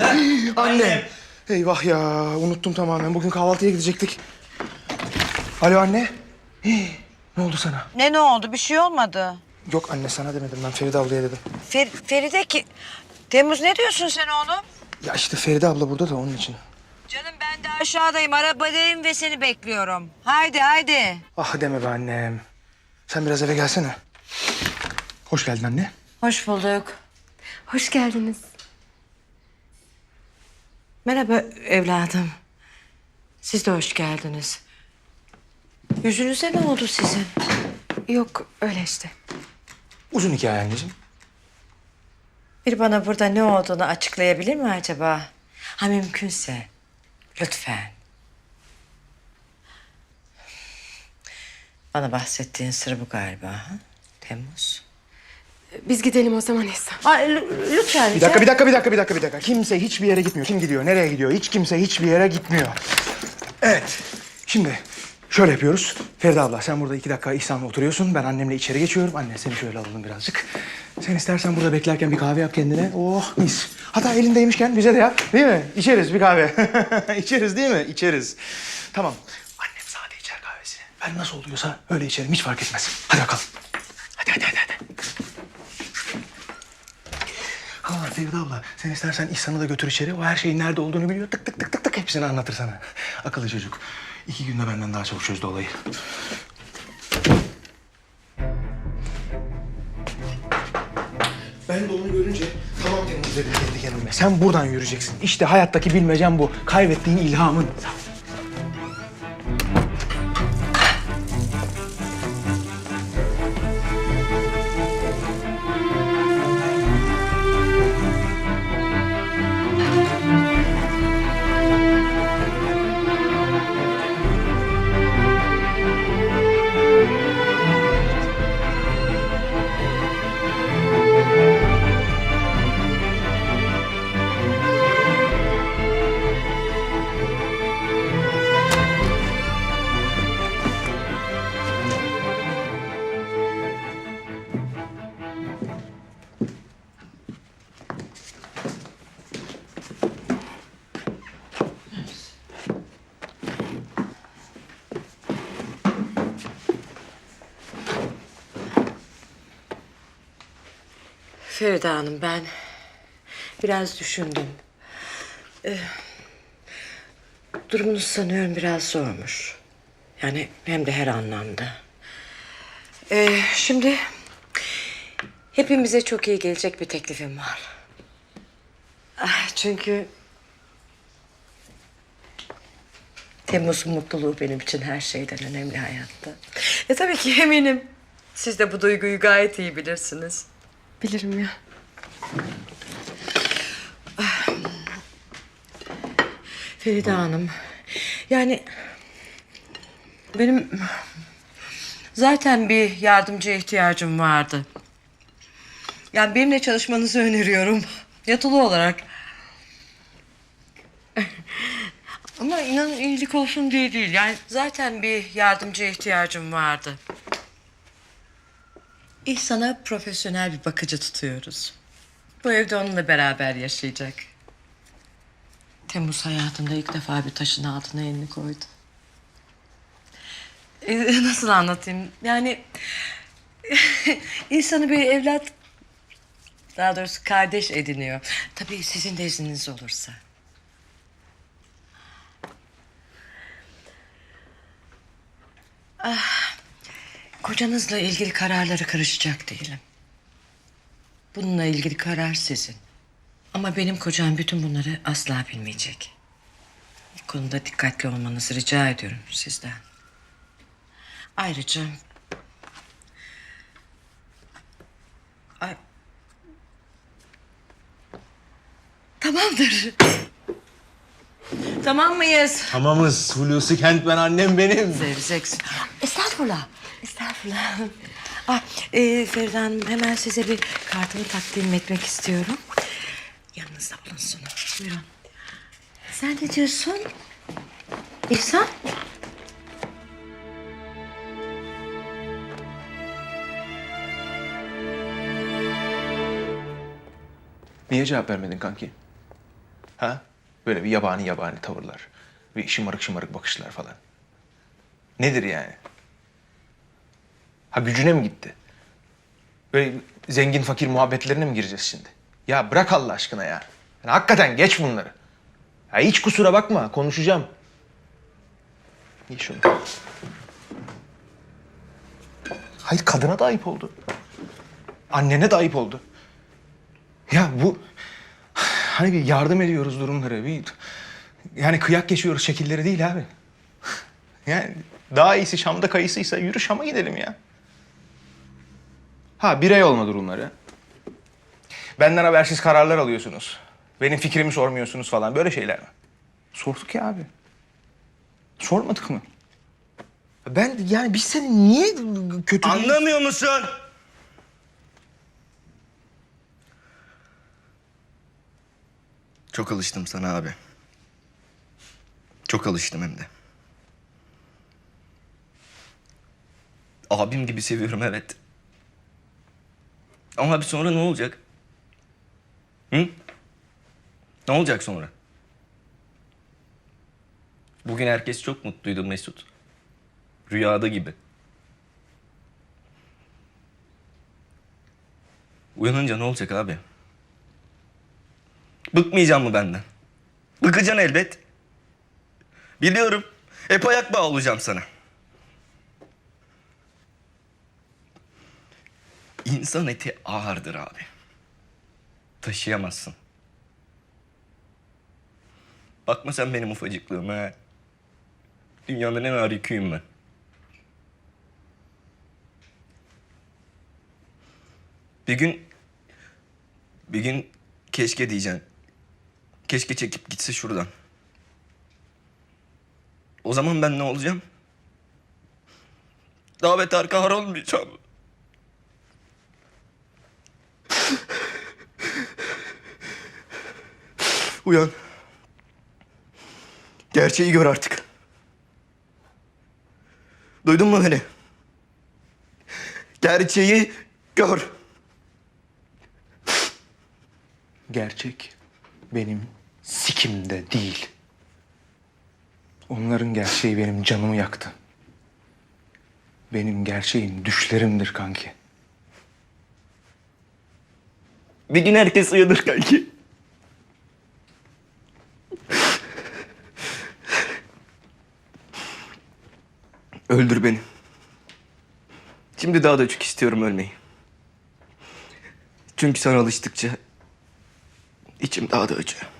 Anne. Eyvah ya unuttum tamamen. Bugün kahvaltıya gidecektik. Alo anne. Hii, ne oldu sana? Ne ne oldu? Bir şey olmadı. Yok anne sana demedim ben Feride ablaya dedim. Fer Feride ki... Temmuz ne diyorsun sen oğlum? Ya işte Feride abla burada da onun için. Canım ben de aşağıdayım. Arabadayım ve seni bekliyorum. Haydi haydi. Ah deme be annem. Sen biraz eve gelsene. Hoş geldin anne. Hoş bulduk. Hoş geldiniz. Merhaba evladım. Siz de hoş geldiniz. Yüzünüze ne oldu sizin? Yok öyle işte. Uzun hikaye anneciğim. Bir bana burada ne olduğunu açıklayabilir mi acaba? Ha mümkünse. Lütfen. Bana bahsettiğin sır bu galiba. Ha? Temmuz. Biz gidelim o zaman. Aa, lü- lütfen. Bir dakika, bir dakika, bir dakika, bir dakika, bir dakika. Kimse hiçbir yere gitmiyor. Kim gidiyor, nereye gidiyor? Hiç kimse hiçbir yere gitmiyor. Evet. Şimdi şöyle yapıyoruz. Feride abla sen burada iki dakika İhsan'la oturuyorsun. Ben annemle içeri geçiyorum. Anne seni şöyle alalım birazcık. Sen istersen burada beklerken bir kahve yap kendine. Oh mis. Hatta elindeymişken bize de yap. Değil mi? İçeriz bir kahve. İçeriz değil mi? İçeriz. Tamam. Annem sade içer kahvesini. Ben nasıl oluyorsa öyle içerim. Hiç fark etmez. Hadi bakalım. Hadi hadi hadi. hadi. Feride abla sen istersen İhsan'ı da götür içeri. O her şeyin nerede olduğunu biliyor. Tık tık tık tık tık hepsini anlatır sana. Akıllı çocuk. İki günde benden daha çok çözdü olayı. Ben de onu görünce tamam dedim kendi kendime. Sen buradan yürüyeceksin. İşte hayattaki bilmecem bu. Kaybettiğin ilhamın. Feride Hanım ben biraz düşündüm. Ee, durumunuz sanıyorum biraz zormuş. Yani hem de her anlamda. Ee, şimdi hepimize çok iyi gelecek bir teklifim var. Ah, Çünkü Temmuz'un mutluluğu benim için her şeyden önemli hayatta. E tabii ki eminim siz de bu duyguyu gayet iyi bilirsiniz. Bilirim ya. Feride Hanım, yani benim zaten bir yardımcıya ihtiyacım vardı. Yani benimle çalışmanızı öneriyorum. Yatılı olarak. Ama inanın iyilik olsun diye değil. Yani zaten bir yardımcıya ihtiyacım vardı. İhsan'a profesyonel bir bakıcı tutuyoruz. Bu evde onunla beraber yaşayacak. Temmuz hayatında ilk defa bir taşın altına elini koydu. Ee, nasıl anlatayım? Yani insanı bir evlat daha doğrusu kardeş ediniyor. Tabii sizin de izniniz olursa. Ah, kocanızla ilgili kararları karışacak değilim. Bununla ilgili karar sizin. Ama benim kocam bütün bunları asla bilmeyecek. Bu konuda dikkatli olmanızı rica ediyorum sizden. Ayrıca... Ay... Tamamdır. Tamam mıyız? Tamamız. Hulusi Kent ben annem benim. Seveceksin. Estağfurullah. Estağfurullah. Ah, e, Feride Hanım hemen size bir kartımı takdim etmek istiyorum. Yanınızda bulunsun. Buyurun. Sen ne diyorsun? İhsan? Niye cevap vermedin kanki? Ha? Böyle bir yabani yabani tavırlar. Bir şımarık şımarık bakışlar falan. Nedir yani? Ha gücüne mi gitti? Böyle zengin fakir muhabbetlerine mi gireceğiz şimdi? Ya bırak Allah aşkına ya. Yani hakikaten geç bunları. Ya hiç kusura bakma konuşacağım. İyi şunu. Hayır kadına da ayıp oldu. Annene de ayıp oldu. Ya bu hani bir yardım ediyoruz durumları. Bir yani kıyak geçiyoruz şekilleri değil abi. Yani daha iyisi Şam'da kayısıysa yürü Şam'a gidelim ya. Ha birey olma durumları. Benden habersiz kararlar alıyorsunuz. Benim fikrimi sormuyorsunuz falan böyle şeyler mi? Sorduk ya abi. Sormadık mı? Ben yani biz seni niye kötü... Anlamıyor musun? Çok alıştım sana abi. Çok alıştım hem de. Abim gibi seviyorum evet. Ama abi sonra ne olacak? Hı? Ne olacak sonra? Bugün herkes çok mutluydu Mesut. Rüyada gibi. Uyanınca ne olacak abi? Bıkmayacağım mı benden? Bıkacaksın elbet. Biliyorum. Hep ayak bağı olacağım sana. İnsan eti ağırdır abi. Taşıyamazsın. Bakma sen benim ufacıklığıma. Dünyanın en ağır yüküyüm ben. Bir gün... Bir gün keşke diyeceksin. Keşke çekip gitse şuradan. O zaman ben ne olacağım? Daha beter kahrolmayacağım. Uyan. Gerçeği gör artık. Duydun mu beni? Gerçeği gör. Gerçek benim sikimde değil. Onların gerçeği benim canımı yaktı. Benim gerçeğim düşlerimdir kanki. Bir gün herkes uyanır kanki. Öldür beni. Şimdi daha da çok istiyorum ölmeyi. Çünkü sana alıştıkça içim daha da acıyor.